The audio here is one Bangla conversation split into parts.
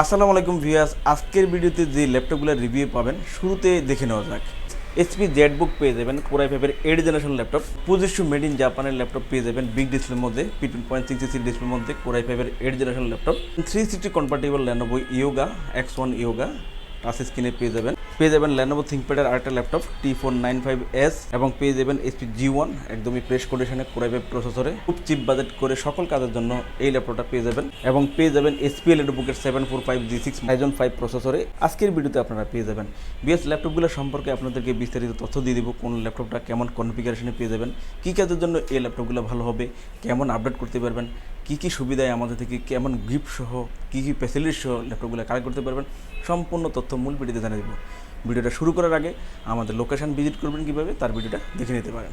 আসসালামু আলাইকুম ভিউয়ার্স, আজকের ভিডিওতে যে ল্যাপটপগুলো রিভিউ পাবেন, শুরুতে দেখে নেওয়া যাক। এইচপি জেড বুক পেয়ে যাবেন কোরাই ফাইভের এইট জেনারেশন ল্যাপটপ। পঁচিশশো মেড ইন জাপানের ল্যাপটপ পেয়ে যাবেন বিগ ডিসপ্লের মধ্যে পিটুন পয়েন্ট সিক্স সি ডিসপ্লের মধ্যে কোরাই ফাইভের eight generation laptop. Three sixty convertible Lenovo Yoga X one Yoga touch স্ক্রিনে পেয়ে যাবেন। পেয়ে যাবেন ল্যানোভো থিঙ্কপ্যাডের আরেকটা laptop T four nine five S এবং পেয়ে যাবেন এইচপি জি ওয়ান একদমই ফ্রেশ কন্ডিশনে কোরাই ফাইভ প্রসেসরে খুব চিপ বাজেট করে সকল কাজের জন্য এই ল্যাপটপটা পেয়ে যাবেন এবং পেয়ে যাবেন এসপিএল বুকের seven four five G six Ryzen five প্রসেসরে আজকের ভিডিওতে আপনারা পেয়ে যাবেন। বিএস ল্যাপটপগুলো সম্পর্কে আপনাদেরকে বিস্তারিত তথ্য দিয়ে দিব, কোন ল্যাপটপটা কেমন কনফিগারেশনে পেয়ে যাবেন, কী কাজের জন্য এই ল্যাপটপগুলো ভালো হবে, কেমন আপডেট করতে পারবেন, কী কী সুবিধায় আমাদের থেকে কেমন গিফট সহ, কী কী ফ্যাসিলিটি সহ ল্যাপটপগুলো কালেক্ট করতে পারবেন, সম্পূর্ণ তথ্য মূল ভিডিওতে জানিয়ে দেবো। ভিডিওটা শুরু করার আগে আমাদের লোকেশান ভিজিট করবেন কীভাবে তার ভিডিওটা দেখে নিতে পারেন।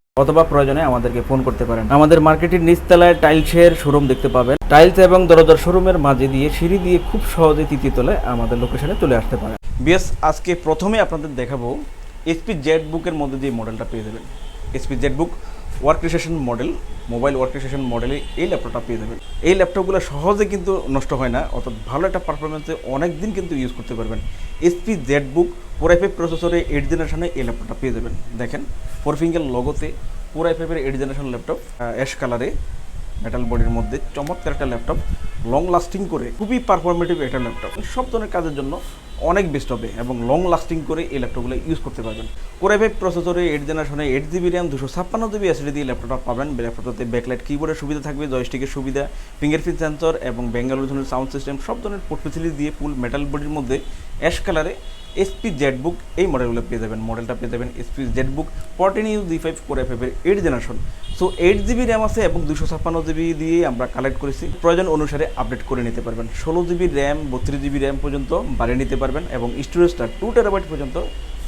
অথবা প্রয়োজনে আমাদেরকে ফোন করতে পারেন। আমাদের মার্কেটের নিচতলায় টাইলসের শোরুম দেখতে পাবেন। টাইলস এবং দরজার শোরুমের মাঝে দিয়ে সিঁড়ি দিয়ে খুব সহজে তৃতীয় তলায় আমাদের লোকেশনে চলে আসতে পারেন। বিএস, আজকে প্রথমে আপনাদের দেখাবো এসপি জেড বুকের মধ্যে দিয়ে মডেলটা পেয়ে যাবেন। HP Z book workstation model mobile workstation মডেলে এই ল্যাপটপটা পেয়ে যাবেন। এই ল্যাপটপগুলো সহজে কিন্তু নষ্ট হয় না, অর্থাৎ ভালো একটা পারফরমেন্সে অনেক দিন কিন্তু ইউজ করতে পারবেন। HP Z book four i F প্রসেসরে এইট জেনারেশনে এই ল্যাপটপটা পেয়ে যাবেন। দেখেন ফোর ফিঙ্গার লগোতে ফোর আই ফাইভের এইট জেনারেশন ল্যাপটপ অ্যাশ কালারে মেটাল বডির মধ্যে চমৎকার একটা ল্যাপটপ লং লাস্টিং করে, খুবই পারফরমেটিভ একটা ল্যাপটপ সব ধরনের কাজের জন্য অনেক বেস্ট হবে এবং লং লাস্টিং করে এই ল্যাপটপগুলো ইউজ করতে পারবেন। কোরাই ফাইভ প্রসেসরে এইট জেনারেশনে এইট জিবি র্যাম দুশো ছাপ্পান্ন জিবি এসডি দিয়ে ল্যাপটপটা পাবেন। ল্যাপটপটাতে ব্যাকলাইট কিবোর্ডের সুবিধা থাকবে জয়স্টিকের সুবিধা ফিঙ্গারপ্রিন্ট সেন্সর এবং বেঙ্গালুরু ধরনের সাউন্ড সিস্টেম সব ধরনের পোর্ট ফেসিলিটি দিয়ে ফুল মেটাল বডির মধ্যে অ্যাশ কালারে এসপি জেড বুক এই মডেলগুলো পেয়ে যাবেন। মডেলটা পেয়ে যাবেন HP Z book fourteen U G five core ফাইভের eight generation so eight GB RAM আছে এবং দুশো ছাপ্পান্ন জিবি দিয়ে আমরা কালেক্ট করেছি। প্রয়োজন অনুসারে আপডেট করে নিতে পারবেন। ষোলো জিবি র্যাম বত্রিশ জিবি র্যাম পর্যন্ত বাড়িয়ে নিতে পারবেন এবং স্টোরেজটা টু টেরাবাইট পর্যন্ত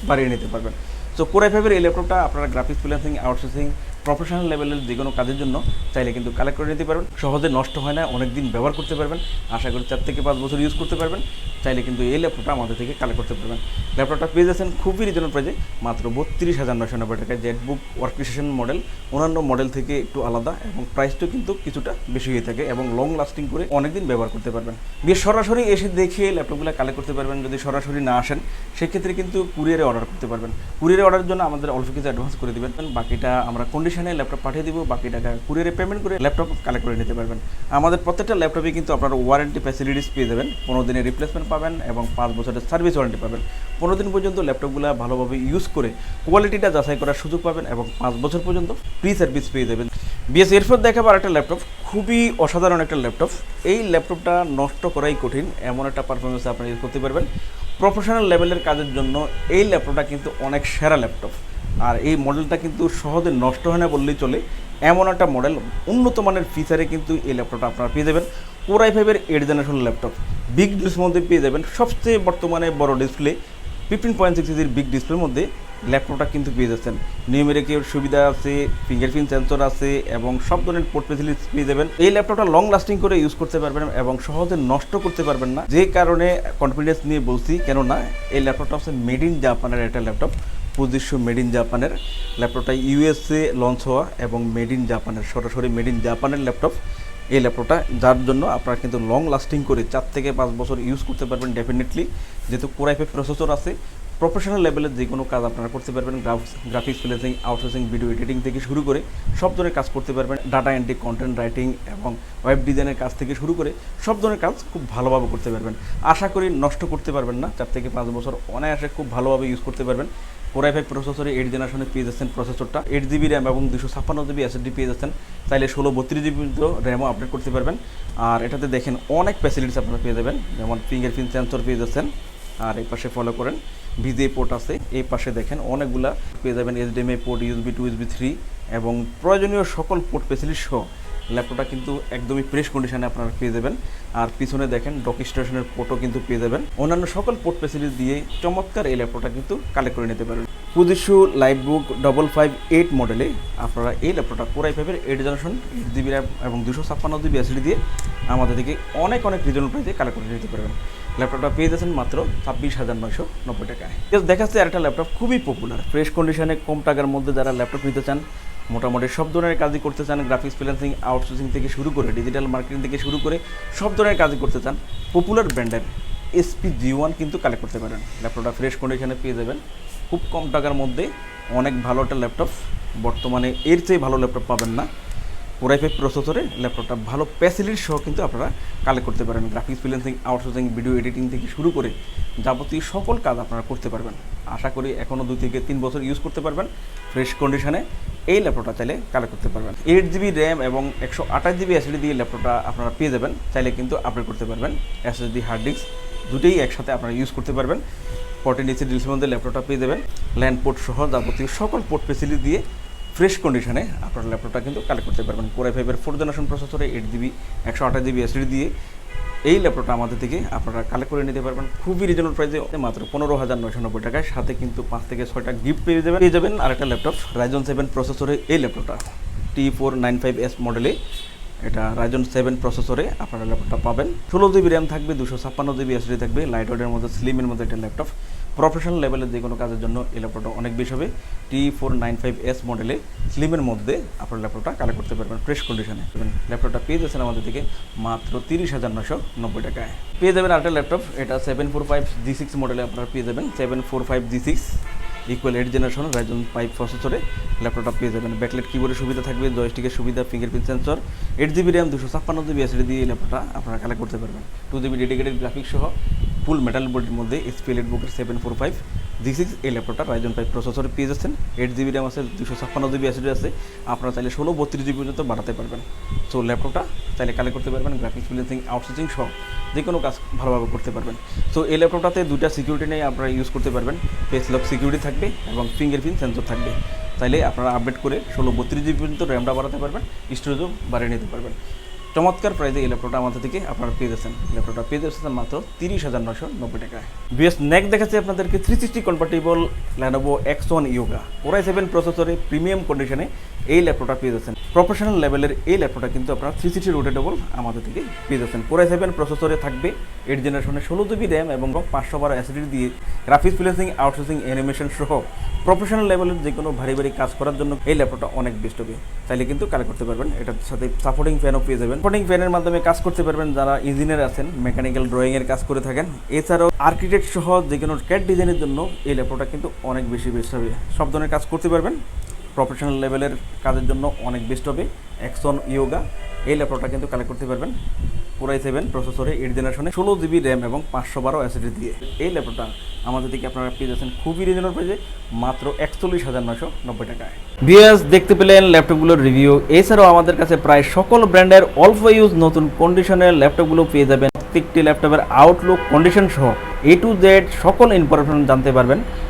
বাড়িয়ে নিতে পারবেন। সো কোরাই ফাইভের এই ল্যাপটপটা আপনারা গ্রাফিক্স ফ্রিল্যান্সিং আউটসোর্সিং প্রফেশনাল লেভেলের যে কোনো কাজের জন্য চাইলে কিন্তু কালেক্ট করে নিতে পারবেন। সহজে নষ্ট হয় না অনেক দিন ব্যবহার করতে পারবেন। আশা করি চার থেকে পাঁচ বছর ইউজ করতে পারবেন। চাইলে কিন্তু এই ল্যাপটপটা আমাদের থেকে কালেক্ট করতে পারবেন। ল্যাপটপটা পেয়ে যাচ্ছেন খুবই রিজনেবল প্রাইজে মাত্র বত্রিশ হাজার নশো নব্বই টাকায় জেট বুক ওয়ার্কস্টেশন মডেল অন্যান্য মডেল থেকে একটু আলাদা এবং প্রাইসটাও কিন্তু কিছুটা বেশি হয়ে থাকে এবং লং লাস্টিং করে অনেকদিন ব্যবহার করতে পারবেন। বেশ সরাসরি এসে দেখে ল্যাপটপগুলো কালেক্ট করতে পারবেন, যদি সরাসরি না আসেন, সেক্ষেত্রে কিন্তু কুরিয়ারে অর্ডার করতে পারবেন। কুরিয়ারে অর্ডারের জন্য আমাদের অল্প কিছু অ্যাডভান্স করে দেবেন, বাকিটা আমরা কন্ডিশনে ল্যাপটপ পাঠিয়ে দিব বাকি টাকা কুরিয়ারে পেমেন্ট করে ল্যাপটপ কালেক্ট করে নিতে পারবেন। আমাদের প্রত্যেকটা ল্যাপটপে কিন্তু আপনারা ওয়ারেন্টি ফ্যাসিলিটিস পেয়ে যাবেন, পনেরো দিনের রিপ্লেসমেন্ট পাবেন এবং পাঁচ বছরের সার্ভিস ওয়ারেন্টি পাবেন। পনেরো দিন পর্যন্ত ল্যাপটপগুলো ভালোভাবে ইউজ করে কোয়ালিটিটা যাচাই করার সুযোগ পাবেন এবং পাঁচ বছর পর্যন্ত ফ্রি সার্ভিস পেয়ে যাবেন। বিএস এরপর দেখাবার একটা ল্যাপটপ, খুবই অসাধারণ একটা ল্যাপটপ। এই ল্যাপটপটা নষ্ট করাই কঠিন, এমন একটা পারফরমেন্স আপনি ইউজ করতে পারবেন। প্রফেশনাল লেভেলের কাজের জন্য এই ল্যাপটপটা কিন্তু অনেক সেরা ল্যাপটপ। আর এই মডেলটা কিন্তু সহজে নষ্ট হয় না বললেই চলে। এমন একটা মডেল উন্নত মানের ফিচারে কিন্তু এই ল্যাপটপটা আপনারা পেয়ে যাবেন। কোরাই ফাইভের এইট জেনারেশন ল্যাপটপ। বিগ ডিসপ্লের মধ্যে পেয়ে যাবেন সবচেয়ে বর্তমানে বড় ডিসপ্লে ফিফটিন পয়েন্ট সিক্স ইঞ্চির বিগ ডিসপ্লের মধ্যে ল্যাপটপটা কিন্তু পেয়ে যাচ্ছেন। নিউমেরিকের সুবিধা আছে ফিঙ্গারপ্রিন্ট সেন্সর আছে এবং সব ধরনের পোর্ট ফেসিলিটিস পেয়ে যাবেন। এই ল্যাপটপটা লং লাস্টিং করে ইউজ করতে পারবেন এবং সহজে নষ্ট করতে পারবেন না। যে কারণে কনফিডেন্স নিয়ে বলছি, কেননা এই ল্যাপটপটা হচ্ছে মেড ইন জাপানের একটা ল্যাপটপ। পঁচিশশো মেড ইন জাপানের ল্যাপটপটা ইউএসএ লঞ্চ হওয়া এবং মেড ইন জাপানের সরাসরি মেড ইন জাপানের ল্যাপটপ। এই ল্যাপটপটা, যার জন্য আপনারা কিন্তু লং লাস্টিং করে চার থেকে পাঁচ বছর ইউজ করতে পারবেন ডেফিনেটলি যেহেতু কোরাইফে প্রসেসর আছে প্রফেশনাল লেভেলের যে কোনো কাজ আপনারা করতে পারবেন graphics freelancing outsourcing video editing থেকে শুরু করে সব ধরনের কাজ করতে পারবেন ডাটা এন্ট্রি কন্টেন্ট রাইটিং এবং ওয়েব ডিজাইনের কাজ থেকে শুরু করে সব ধরনের কাজ খুব ভালোভাবে করতে পারবেন। আশা করি নষ্ট করতে পারবেন না, চার থেকে পাঁচ বছর অনায়াসে খুব ভালোভাবে ইউজ করতে পারবেন। কোরাই ফাইভ প্রসেসরে এইট জেনারেশনে পেয়ে যাচ্ছেন প্রসেসরটা এইট জিবি র্যাম এবং দুশো ছাপ্পান্ন জিবি এসএসডি পেয়ে যাচ্ছেন। চাইলে ষোলো বত্রিশ জিবি পর্যন্ত র্যামও আপডেট করতে পারবেন। আর এটাতে দেখেন অনেক ফ্যাসিলিটিস আপনারা পেয়ে যাবেন। যেমন ফিঙ্গারপ্রিন্ট সেন্সর পেয়ে যাচ্ছেন। আর এই পাশে ফলো করেন। ভিজে পোর্ট আছে। এই পাশে দেখেন অনেকগুলা পেয়ে যাবেন HDMI port USB two USB three এবং প্রয়োজনীয় সকল পোর্ট ফেসিলিটি সহ। ল্যাপটপটা কিন্তু একদমই ফ্রেশ কন্ডিশনে আপনারা পেয়ে যাবেন। আর পিছনে দেখেন ডক স্টেশনের পোর্টও কিন্তু পেয়ে যাবেন। অন্যান্য সকল পোর্ট ফেসিলিটি দিয়ে চমৎকার এই ল্যাপটপটা কিন্তু কালেক্ট করে নিতে পারবেন। Fujitsu light book double five eight মডেলে আপনারা এই ল্যাপটপটা কোরাই ফাইভের eight generation eight GB RAM এবং দুশো ছাপ্পান্ন জিবি এসডি দিয়ে আমাদের থেকে অনেক অনেক রিজনেবল প্রাইসে কালেক্ট করে নিতে পারবেন। ল্যাপটপটা পেয়ে যাচ্ছেন মাত্র ছাব্বিশ হাজার নয়শো নব্বই টাকায়। দেখা যাচ্ছে একটা ল্যাপটপ খুবই পপুলার ফ্রেশ কন্ডিশনে কম টাকার মধ্যে যারা ল্যাপটপ নিতে চান মোটামুটি সব ধরনের কাজই করতে চান গ্রাফিক্স ফ্রিল্যান্সিং আউটসোর্সিং থেকে শুরু করে ডিজিটাল মার্কেটিং থেকে শুরু করে সব ধরনের কাজই করতে চান পপুলার ব্র্যান্ডের এসপি জি ওয়ান কিন্তু কালেক্ট করতে পারেন। ল্যাপটপটা ফ্রেশ কন্ডিশনে পেয়ে যাবেন। খুব কম টাকার মধ্যে অনেক ভালো একটা ল্যাপটপ বর্তমানে এর চেয়ে ভালো ল্যাপটপ পাবেন না। ফাইভ প্রসেসরে ল্যাপটপটা ভালো ফ্যাসিলিটি সহ কিন্তু আপনারা কালেক্ট করতে পারেন। Graphics freelancing outsourcing video editing থেকে শুরু করে যাবতীয় সকল কাজ আপনারা করতে পারবেন। আশা করি এখনও দুই থেকে তিন বছর ইউজ করতে পারবেন। ফ্রেশ কন্ডিশনে এই ল্যাপটপটা চাইলে কালেক্ট করতে পারবেন। এইট জিবি র্যাম এবং একশো আঠাশ জিবি এসডি দিয়ে ল্যাপটপটা আপনারা পেয়ে যাবেন। চাইলে কিন্তু আপডেট করতে পারবেন। এসএসডি হার্ড ডিস্ক দুটোই একসাথে আপনারা ইউজ করতে পারবেন। ফোরটিন ইঞ্চি ডিলসের মধ্যে ল্যাপটপটা পেয়ে যাবেন। ল্যান্ড পোর্ট সহ যাবতীয় সকল পোর্ট ফেসিলিটি দিয়ে ফ্রেশ কন্ডিশনে আপনার ল্যাপটপটা কিন্তু কালেক্ট করতে পারবেন। কোরাই ফাইভের ফোর জেনারেশন প্রসেসরে এইট জিবি একশো আঠাশ জিবি এসডি দিয়ে এই ল্যাপটপটা আমাদের থেকে আপনারা কালেক্ট করে নিতে পারবেন। খুবই রিজনেবল প্রাইসে মাত্র পনেরো হাজার নয়শো নব্বই টাকায় সাথে কিন্তু পাঁচ থেকে ছয়টা গিফট পেয়ে যাবেন পেয়ে যাবেন আর একটা ল্যাপটপ রাইজন সেভেন প্রসেসরে এই ল্যাপটপটা T. Four nine five S মডেলে এটা রাইজন সেভেন প্রসেসরে আপনারা ল্যাপটপটা পাবেন। ষোলো জিবি র্যাম থাকবে, দুশো ছাপ্পান্ন জিবি এসডি থাকবে লাইট ওয়েটের মধ্যে স্লিমের মধ্যে একটা ল্যাপটপ প্রফেশনাল লেভেলের যে কোনো কাজের জন্য এই ল্যাপটপটা অনেক বেশি হবে। T four nine five S মডেলে স্লিমের মধ্যে আপনার ল্যাপটপটা কালেক্ট করতে পারবেন ফ্রেশ কন্ডিশনে ল্যাপটপটা পেয়ে যাচ্ছেন আমাদের থেকে মাত্র তিরিশ হাজার নশো নব্বই টাকায়। পেয়ে যাবেন আরেকটা ল্যাপটপ, এটা seven four five G six মডেলে আপনারা পেয়ে যাবেন। Seven four five G six equal eight generation Ryzen five প্রসেসরে ল্যাপটপটা পেয়ে যাবেন। ব্যাকলেট কিবোর্ডের সুবিধা থাকবে জয়স্টিকের সুবিধা fingerprint sensor eight GB RAM দুশো ছাপ্পান্ন জিবি এসডি দিয়ে ল্যাপটপটা আপনারা কালেক্ট করতে পারবেন। টু জিবি ডেডিকেটেড গ্রাফিক্স সহ ফুল মেটাল বোর্ডের মধ্যে এসপি এলেট বুকের seven four five G six এই ল্যাপটপটা রাইজন ফাইভ প্রসেসরে পেয়ে যাচ্ছেন। এইট জিবি র্যাম আছে, দুশো ছাপ্পান্ন জিবি এসডি আছে। আপনারা চাইলে ষোলো বত্রিশ জিবি পর্যন্ত বাড়াতে পারবেন। সো ল্যাপটপটা চাইলে কালেক্ট করতে পারবেন গ্রাফিক্স ফ্রিল্যান্সিং আউটসোর্সিং সহ যে কোনো কাজ ভালোভাবে করতে পারবেন। সো এই ল্যাপটপটাতে দুটা সিকিউরিটি নিয়ে আপনারা ইউজ করতে পারবেন। ফেস লক সিকিউরিটি থাকবে এবং ফিঙ্গারপ্রিন্ট সেন্সর থাকবে। তাইলে আপনারা আপডেট করে ষোলো বত্রিশ জিবি পর্যন্ত র্যামটা বাড়াতে পারবেন স্টোরেজও বাড়িয়ে নিতে পারবেন। চমৎকার প্রাইজে এই ল্যাপটপটা আমাদের থেকে আপনারা পেয়ে যাচ্ছেন। ল্যাপটপটা পেয়ে যাচ্ছেন মাত্র তিরিশ হাজার নশো নব্বই টাকায়। বিএস নেক দেখাচ্ছে আপনাদেরকে three sixty convertible Lenovo X one Yoga core i seven প্রসেসরে প্রিমিয়াম কন্ডিশনে এই ল্যাপটপটা পেয়ে যাচ্ছেন। প্রফেশনাল লেভেলের এই ল্যাপটপটা কিন্তু আপনারা থ্রি সিক্সটি রোটেটেবল আমাদের থেকে পেয়ে যাচ্ছেন। কোরাই সেভেন প্রসেসরে থাকবে এইট জেনারেশনের ষোলো জিবি র্যাম এবং পাঁচশো বারো অ্যাসিডি দিয়ে গ্রাফিক্স ফ্রিল্যান্সিং আউটসোর্সিং অ্যানিমেশন সহ প্রফেশনাল লেভেলের যে কোনো ভারী ভারী কাজ করার জন্য এই ল্যাপটপটা অনেক বেস্ট হবে। চাইলে কিন্তু কালেক্ট করতে পারবেন। এটার সাথে সাপোর্টিং ফ্যানও পেয়ে যাবেন। সাপোর্টিং ফ্যানের মাধ্যমে কাজ করতে পারবেন যারা ইঞ্জিনিয়ার আছেন মেকানিক্যাল ড্রয়িংয়ের কাজ করে থাকেন। এছাড়াও আর্কিটেক্ট সহ যে কোনো ক্যাট ডিজাইনের জন্য এই ল্যাপটপটা কিন্তু অনেক বেশি বেস্ট হবে। সব ধরনের কাজ করতে পারবেন। প্রফেশনাল লেভেলের কাজের জন্য অনেক বেস্ট হবে। অ্যাকশন ইয়োগা এই ল্যাপটপটা কিন্তু কালেক্ট করতে পারবেন। পুরাই সেভেন প্রসেসরে এইট জেনারেশনে ষোলো জিবি র্যাম এবং পাঁচশো বারো অ্যাসিডি দিয়ে। এই ল্যাপটপটা আমাদের থেকে আপনারা পেয়ে যাচ্ছেন খুবই রিজনেবল প্রাইজে মাত্র একচল্লিশ হাজার নশো নব্বই টাকায়। বিএস দেখতে পেলেন ল্যাপটপগুলোর রিভিউ এছাড়াও আমাদের কাছে প্রায় সকল ব্র্যান্ডের অল্প ইউজ নতুন কন্ডিশনের ল্যাপটপগুলো পেয়ে যাবেন। প্রত্যেকটি ল্যাপটপের আউটলুক কন্ডিশন সহ এ টু জেড সকল ইনফরমেশন জানতে পারবেন।